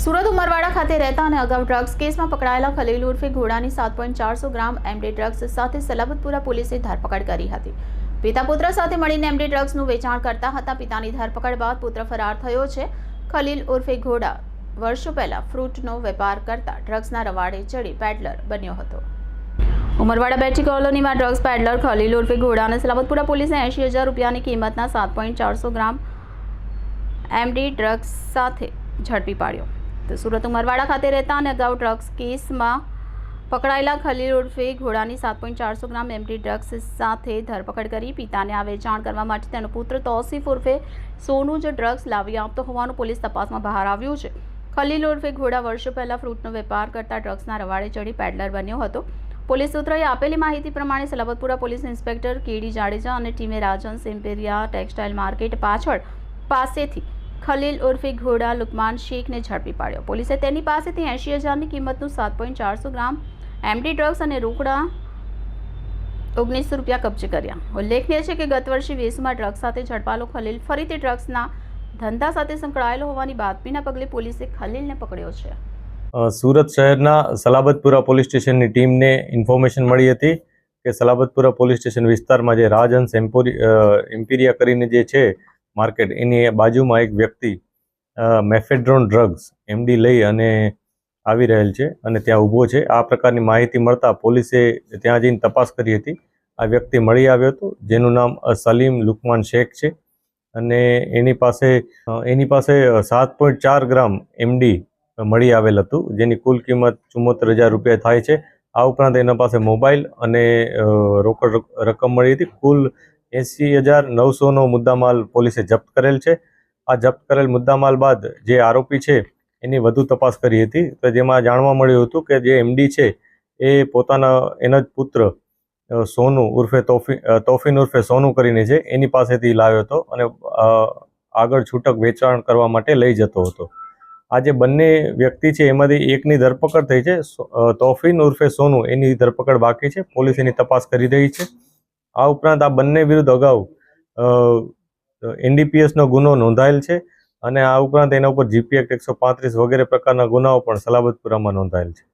સુરત ઉમરવાડા ખાતે રહેતા અને અગાઉ ડ્રગ્સ કેસમાં પકડાયેલા ખલીલ ઉર્ફે ઘોડાની સાત પોઈન્ટ ચારસો ગ્રામ એમડી ડ્રગ્સ સાથે સલામતપુરા પોલીસે ધરપકડ કરી હતી. પિતા પુત્ર સાથે મળીને એમડી ડ્રગ્સનું વેચાણ કરતા હતા. પિતાની ધરપકડ બાદ પુત્ર ફરાર થયો છે. ખલીલ ઉર્ફે ઘોડા વર્ષો પહેલા ફ્રૂટનો વેપાર કરતા ડ્રગ્સના રવાડે ચડી પેડલર બન્યો હતો. ઉમરવાડા બેઠી કોલોનીમાં ડ્રગ્સ પેડલર ખલીલ ઉર્ફે ઘોડાને સલામતપુરા પોલીસે એંશી હજાર રૂપિયાની કિંમતના સાત પોઈન્ટ ચારસો ગ્રામ એમડી ડ્રગ્સ સાથે ઝડપી પાડ્યો. તો સુરત ઉમરવાડા ખાતે રહેતા અને અગાઉ ડ્રગ્સ કેસમાં પકડાયેલા ખલીલ ઉર્ફે ઘોડાની સાત પોઈન્ટ ચારસો ગ્રામ એમડી ડ્રગ્સ સાથે ધરપકડ કરી. પિતાને આ વેચાણ કરવા માટે તેનો પુત્ર તોસીફ ઉર્ફે સોનું જે ડ્રગ્સ લાવી આપતો હોવાનું પોલીસ તપાસમાં બહાર આવ્યું છે. ખલીલ ઉર્ફે ઘોડા વર્ષો પહેલાં ફ્રૂટનો વેપાર કરતા ડ્રગ્સના રવાડે ચડી પેડલર બન્યો હતો. પોલીસ સૂત્રોએ આપેલી માહિતી પ્રમાણે Salabatpura police inspector K D Jadeja અને ટીમે રાજન સિમ્પેરિયા ટેક્સટાઇલ માર્કેટ પાછળ પાસેથી ખલીલ ઉર્ફે ઘોડા લુકમાન શેખને ઝડપી પાડ્યો. પોલીસે તેની પાસેથી એંશી હજારની કિંમતનું સાત પોઈન્ટ ચારસો ગ્રામ એમડી ડ્રગ્સ અને રોકડા ઓગણીસો રૂપિયા કબજે કર્યા. ઉલ્લેખનીય છે કે ગત વર્ષે વેસમાં ડ્રગ્સ સાથે ઝડપાલો ખલીલ ફરીથી ડ્રગ્સના ધંધા સાથે સંકળાયેલો હોવાની બાતમીના પગલે પોલીસે ખલીલને પકડ્યો છે. સુરત શહેરના સલાબતપુરા પોલીસ સ્ટેશનની ટીમને ઇન્ફોર્મેશન મળી હતી કે સલાબતપુરા પોલીસ સ્ટેશન વિસ્તારમાં જે રાજહંસ એમ્પોરી એમ્પિરિયા કરીને જે છે માર્કેટ. એની બાજુમાં એક વ્યક્તિ મેફેડ્રોન ડ્રગ્સ એમડી લઈ અને આવી રહેલ છે અને ત્યાં ઊભો છે. આ પ્રકારની માહિતી મળતા પોલીસે ત્યાં જઈને તપાસ કરી હતી. આ વ્યક્તિ મળી આવ્યો હતો, જેનું નામ સલીમ લુકમાન શેખ છે. અને એની પાસે એની પાસે સાત પોઈન્ટ ચાર ગ્રામ એમડી મળી આવેલ હતું, જેની કુલ કિંમત ચુમ્મોતેર હજાર રૂપિયા થાય છે. આ ઉપરાંત એના પાસે મોબાઈલ અને રોકડ રક- રકમ મળી હતી. કુલ એંસી હજાર નવસોનો મુદ્દામાલ પોલીસે જપ્ત કરેલ છે. આ જપ્ત કરેલ મુદ્દામાલ બાદ જે આરોપી છે એની વધુ તપાસ કરી હતી. તો જેમાં જાણવા મળ્યું હતું કે જે એમડી છે એ પોતાના એના જ પુત્ર સોનું ઉર્ફે તોફી તોફીન ઉર્ફે સોનુ કરીને છે, એની પાસેથી લાવ્યો હતો અને આગળ છૂટક વેચાણ કરવા માટે લઈ જતો હતો. આ જે બંને વ્યક્તિ છે એમાંથી એકની ધરપકડ થઈ છે તોફીન ઉર્ફે સોનુ એની ધરપકડ બાકી છે. પોલીસ એની તપાસ કરી રહી છે. આ ઉપરાંત આ બંને વિરુદ્ધ અગાઉ એનડીપીએસનો ગુનો નોંધાયેલ છે અને આ ઉપરાંત એના ઉપર જીપી એક્ટ એકસો પાંત્રીસ વગેરે પ્રકારના ગુનાઓ પણ સલાબતપુરામાં નોંધાયેલ છે.